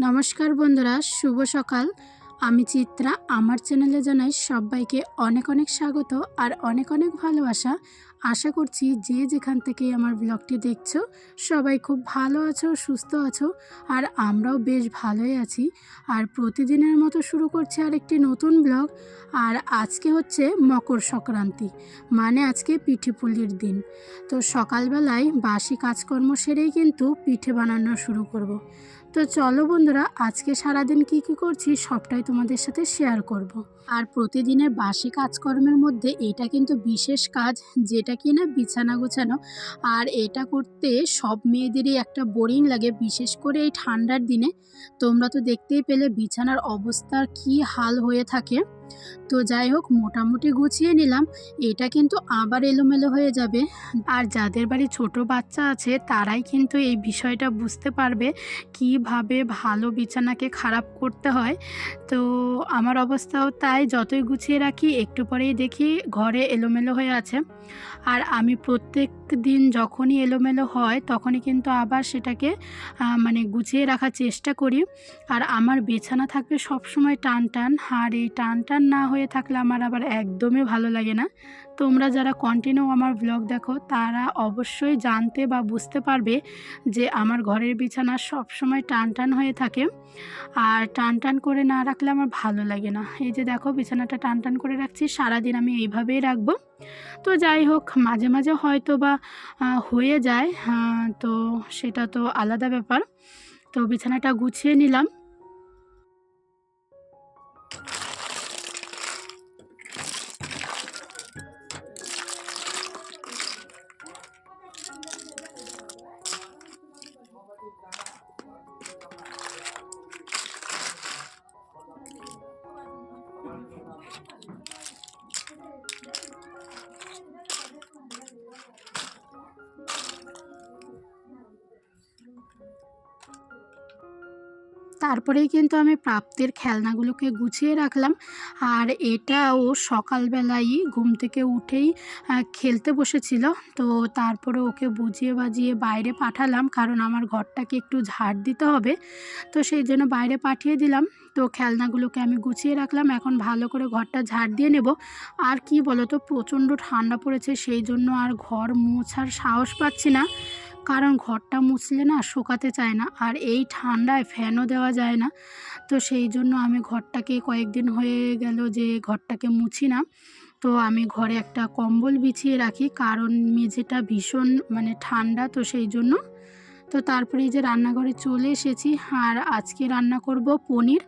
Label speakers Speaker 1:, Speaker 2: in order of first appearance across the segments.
Speaker 1: নমস্কার বন্ধুরা, শুভ সকাল। আমি চিত্রা, আমার চ্যানেলে জানাই সবাইকে অনেক অনেক স্বাগত আর অনেক অনেক ভালোবাসা। আশা করছি যে যেখান থেকে আমার ব্লগটি দেখছ, সবাই খুব ভালো আছো, সুস্থ আছো আর আমরাও বেশ ভালোই আছি। আর প্রতিদিনের মতো শুরু করছি আর একটি নতুন ব্লগ আর আজকে হচ্ছে মকর সংক্রান্তি মানে আজকে পিঠে পুলির দিন। তো সকালবেলায় বাসি কাজকর্ম সেরেই কিন্তু পিঠে বানানো শুরু করব। তো চলো বন্ধুরা, আজকে সারাদিন কি কি করছি সবটাই তোমাদের সাথে শেয়ার করব। আর প্রতিদিনের বাসি কাজকর্মের মধ্যে এটা কিন্তু বিশেষ কাজ, যেটা কি না বিছানা গোছানো। আর এটা করতে সব মেয়েদেরই একটা বোরিং লাগে, বিশেষ করে এই ঠান্ডার দিনে। তোমরা তো দেখতেই পেলে বিছানার অবস্থার কি হাল হয়ে থাকে। তো যাই হোক, মোটামুটি গুছিয়ে নিলাম। এটা কিন্তু আবার এলোমেলো হয়ে যাবে। আর যাদের বাড়ি ছোট বাচ্চা আছে, তারাই কিন্তু এই বিষয়টা বুঝতে পারবে কীভাবে ভালো বিছানাকে খারাপ করতে হয়। তো আমার অবস্থাও তাই, যতই গুছিয়ে রাখি, একটু পরেই দেখি ঘরে এলোমেলো হয়ে আছে। আর আমি প্রত্যেক দিন যখনই এলোমেলো হয়, তখনই কিন্তু আবার সেটাকে মানে গুছিয়ে রাখার চেষ্টা করি। আর আমার বিছানা থাকবে সবসময় টান টান আর এই টান টান না হয়ে থাকলে আমার আবার একদমই ভালো লাগে না। তোমরা যারা কন্টিনিউ আমার ব্লগ দেখো, তারা অবশ্যই জানতে বা বুঝতে পারবে যে আমার ঘরের বিছানা সব সময় টান টান হয়ে থাকে। আর টান টান করে না রাখলে আমার ভালো লাগে না। এই যে দেখো, বিছানাটা টান টান করে রাখছি, সারাদিন আমি এইভাবেই রাখব। তো যাই হোক, মাঝে মাঝে হয়তো বা হয়ে যায় তো সেটা তো আলাদা ব্যাপার। তো বিছানাটা গুছিয়ে নিলাম। lugar. তারপরেই কিন্তু আমি প্রাপ্তের খেলনাগুলোকে গুছিয়ে রাখলাম। আর এটাও সকালবেলাই ঘুম থেকে উঠেই খেলতে বসেছিল। তো তারপরে ওকে বুঝিয়ে বাজিয়ে বাইরে পাঠালাম, কারণ আমার ঘরটাকে একটু ঝাড় দিতে হবে। তো সেই জন্য বাইরে পাঠিয়ে দিলাম। তো খেলনাগুলোকে আমি গুছিয়ে রাখলাম। এখন ভালো করে ঘরটা ঝাড় দিয়ে নেব। আর কি বলো তো প্রচণ্ড ঠান্ডা পড়েছে, সেই জন্য আর ঘর মোছার সাহস পাচ্ছি না। কারণ ঘরটা মুছলে না শুকাতে চায় না, আর এই ঠান্ডায় ফ্যানও দেওয়া যায় না। তো সেই জন্য আমি ঘরটাকে কয়েকদিন হয়ে গেল যে ঘরটাকে মুছি না। তো আমি ঘরে একটা কম্বল বিছিয়ে রাখি, কারণ মেঝেটা ভীষণ মানে ঠান্ডা, তো সেই জন্য তো তারপরে এই যে রান্নাঘরে চলে এসেছি, আর আজকে রান্না করব পনির।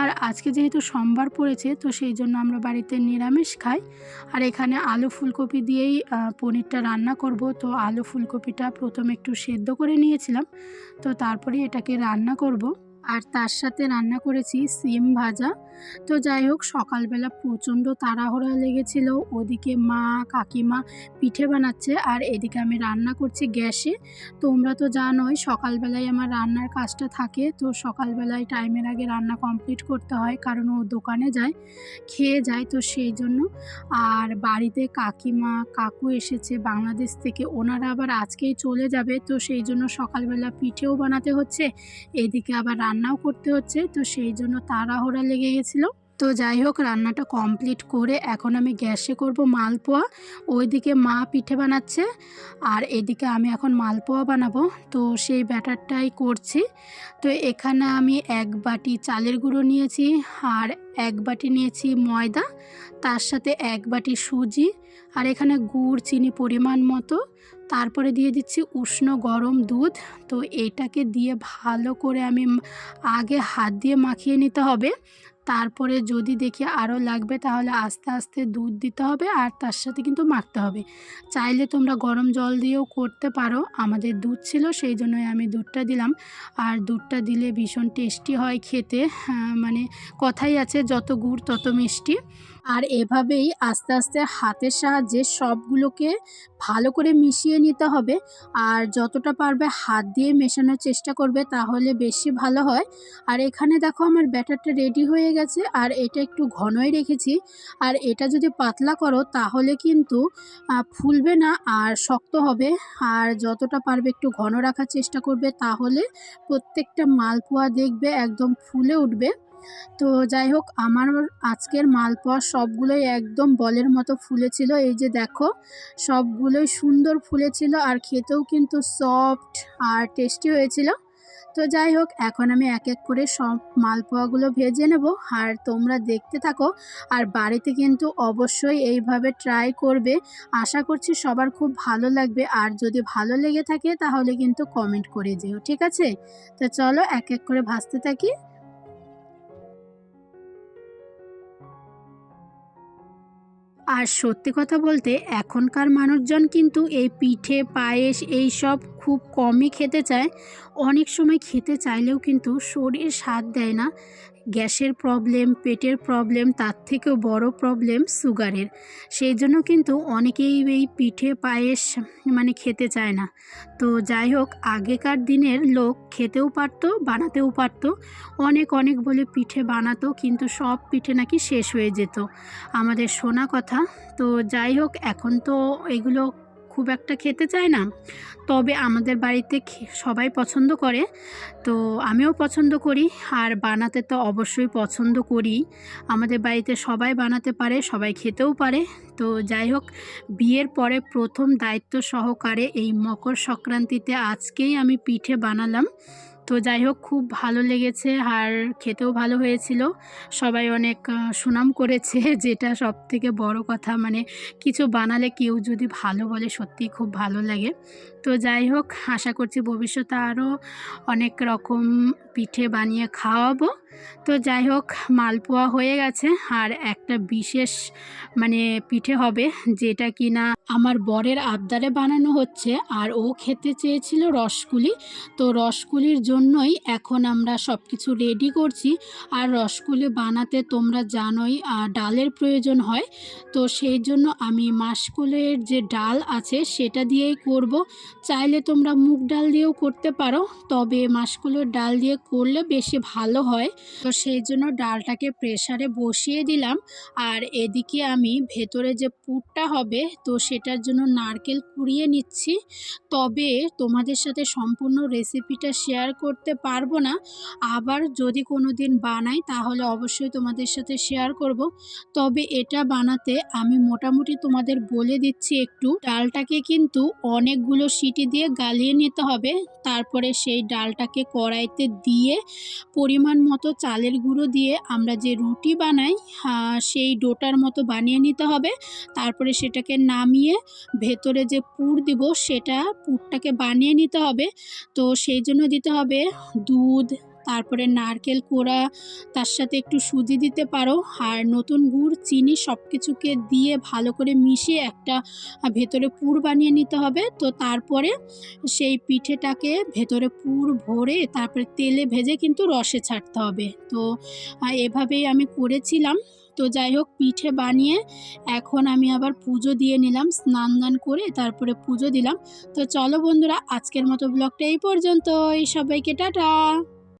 Speaker 1: আর আজকে যেহেতু সোমবার পড়েছে, তো সেই জন্য আমরা বাড়িতে নিরামিষ খাই। আর এখানে আলু ফুলকপি দিয়েই পনিরটা রান্না করব। তো আলু ফুলকপিটা প্রথমে একটু সেদ্ধ করে নিয়েছিলাম। তো তারপরে এটাকে রান্না করব। আর তার সাথে রান্না করেছি সিম ভাজা। তো যাই হোক, সকালবেলা প্রচণ্ড তাড়াহুড়া লেগেছিল। ওদিকে মা, কাকিমা পিঠে বানাচ্ছে আর এদিকে আমি রান্না করছি গ্যাসে। তোমরা তো জানোই, সকালবেলায় আমার রান্নার কাজটা থাকে। তো সকালবেলায় টাইমের আগে রান্না কমপ্লিট করতে হয়, কারণ ও দোকানে যায়, খেয়ে যায় তো সেই জন্য। আর বাড়িতে কাকিমা, কাকু এসেছে বাংলাদেশ থেকে। ওনারা আবার আজকেই চলে যাবে, তো সেই জন্য সকালবেলা পিঠেও বানাতে হচ্ছে। এদিকে আবার রান্নাও করতে হচ্ছে তো সেই জন্য তাড়াহুড়া লেগে গেছিল। তো যাই হোক, রান্নাটা কমপ্লিট করে এখন আমি গ্যাসে করব মালপোয়া। ওইদিকে মা পিঠে বানাচ্ছে আর এদিকে আমি এখন মালপোয়া বানাবো। তো সেই ব্যাটারটাই করছি। তো এখানে আমি এক বাটি চালের গুঁড়ো নিয়েছি আর এক বাটি নিয়েছি ময়দা, তার সাথে এক বাটি সুজি আর এখানে গুড়, চিনি পরিমাণ মতো। তারপরে দিয়ে দিচ্ছি উষ্ণ গরম দুধ। তো এটাকে দিয়ে ভালো করে আমি আগে হাত দিয়ে মাখিয়ে নিতে হবে। তারপরে যদি দেখি আরও লাগবে তাহলে আস্তে আস্তে দুধ দিতে হবে আর তার সাথে কিন্তু মাখতে হবে। চাইলে তোমরা গরম জল দিয়েও করতে পারো। আমাদের দুধ ছিল সেই জন্যই আমি দুধটা দিলাম। আর দুধটা দিলে ভীষণ টেস্টি হয় খেতে। হ্যাঁ, মানে কথাই আছে যত গুড় তত মিষ্টি। আর এভাবেই আস্তে আস্তে হাতের সাহায্যে সবগুলোকে ভালো করে মিশিয়ে নিতে হবে। আর যতটা পারবে হাত দিয়ে মেশানোর চেষ্টা করবে, তাহলে বেশি ভালো হয়। আর এখানে দেখো আমার ব্যাটারটা রেডি হয়ে গেছে, আর এটা একটু ঘনই রেখেছি। আর এটা যদি পাতলা করো, তাহলে কিন্তু ফুলবে না আর শক্ত হবে। আর যতটা পারবে একটু ঘন রাখার চেষ্টা করবে, তাহলে প্রত্যেকটা মালপোয়া দেখবে একদম ফুলে উঠবে। তো যাই হোক, আমার আজকের মালপোয়া সবগুলোই একদম বলের মতো ফুলেছিল। এই যে দেখো, সবগুলোই সুন্দর ফুলেছিল আর খেতেও কিন্তু সফট আর টেস্টি হয়েছিল। তো যাই হোক, এখন আমি এক এক করে সব মালপোয়াগুলো ভেজে নেব আর তোমরা দেখতে থাকো আর বাড়িতে কিন্তু অবশ্যই এইভাবে ট্রাই করবে। আশা করছি সবার খুব ভালো লাগবে আর যদি ভালো লেগে থাকে তাহলে কিন্তু কমেন্ট করে যেও, ঠিক আছে? তো চলো, এক এক করে ভাজতে থাকি। আর সত্যি কথা বলতে এখনকার মানুষজন কিন্তু এই পিঠে, পায়েস এই সব খুব কমই খেতে চায়। অনেক সময় খেতে চাইলেও কিন্তু শরীর স্বাদ দেয় না। গ্যাসের প্রবলেম পেটের প্রবলেম তার থেকেও বড় প্রবলেম সুগারের। সেই জন্য কিন্তু অনেকেই এই পিঠে পায়েস মানে খেতে চায় না। তো যাই হোক, আগেকার দিনের লোক খেতেও পারতো, বানাতেও পারতো। অনেক অনেক বলে পিঠে বানাতো, কিন্তু সব পিঠে নাকি শেষ হয়ে যেত। আমাদের শোনা কথা। তো যাই হোক, এখন তো এগুলো খুব একটা খেতে চায় না। তবে আমাদের বাড়িতে সবাই পছন্দ করে। তো আমিও পছন্দ করি, আর বানাতে তো অবশ্যই পছন্দ করি। আমাদের বাড়িতে সবাই বানাতে পারে, সবাই খেতেও পারে। তো যাই হোক, বিয়ের পরে প্রথম দায়িত্ব সহকারে এই মকর সংক্রান্তিতে আজকেই আমি পিঠে বানালাম। তো যাই হোক, খুব ভালো লেগেছে আর খেতেও ভালো হয়েছিল। সবাই অনেক সুনাম করেছে যেটা সব থেকে বড় কথা। মানে কিছু বানালে কেউ যদি ভালো বলে সত্যিই খুব ভালো লাগে। তো যাই হোক, আশা করছি ভবিষ্যতে আরও অনেক রকম পিঠে বানিয়ে খাওয়াবো। তো যাই হোক, মালপোয়া হয়ে গেছে আর একটা বিশেষ মানে পিঠে হবে যেটা কি না আমার বরের আবদারে বানানো হচ্ছে আর ও খেতে চেয়েছিল রসকুলি। তো রসকুলির জন্যই এখন আমরা সব কিছু রেডি করছি আর রসকুলি বানাতে তোমরা জানোই ডালের প্রয়োজন হয়। তো সেই জন্য আমি মাসকুলের যে ডাল আছে সেটা দিয়েই করব। চাইলে তোমরা মুগ ডাল দিয়েও করতে পারো, তবে মাসকুলের ডাল দিয়ে করলে বেশি ভালো হয়। তো সেই জন্য ডালটাকে প্রেসারে বসিয়ে দিলাম। আর এদিকে আমি ভেতরে যে পুরটা হবে, তো সেটার জন্য নারকেল কুড়িয়ে নিচ্ছি। তবে তোমাদের সাথে সম্পূর্ণ রেসিপিটা শেয়ার করতে পারব না। আবার যদি কোনো দিন বানাই, তাহলে অবশ্যই তোমাদের সাথে শেয়ার করব। তবে এটা বানাতে আমি মোটামুটি তোমাদের বলে দিচ্ছি একটু। ডালটাকে কিন্তু অনেকগুলো সিটি দিয়ে গালিয়ে নিতে হবে। তারপরে সেই ডালটাকে কড়াইতে দিয়ে পরিমাণ মতো চালের গুঁড়ো দিয়ে আমরা যে রুটি বানাই সেই ডোটার মতো বানিয়ে নিতে হবে। তারপরে সেটাকে নামিয়ে ভেতরে যে পুর দিব, সেটা পুরটাকে বানিয়ে নিতে হবে। তো সেই জন্য দিতে হবে দুধ তারপরে নারকেল কোড়া, তার সাথে একটু সুজি দিতে পারো। আর নতুন গুড়, চিনি সব কিছুকে দিয়ে ভালো করে মিশিয়ে একটা ভেতরে পুর বানিয়ে নিতে হবে। তো তারপরে সেই পিঠেটাকে ভেতরে পুর ভরে তারপরে তেলে ভেজে কিন্তু রসে ছাড়তে হবে। তো এভাবেই আমি করেছিলাম। তো যাই হোক, পিঠে বানিয়ে এখন আমি আবার পুজো দিয়ে নিলাম, স্নান দান করে তারপরে পুজো দিলাম। তো চলো বন্ধুরা, আজকের মতো ব্লগটা এই পর্যন্তই। সবাইকে টাটা!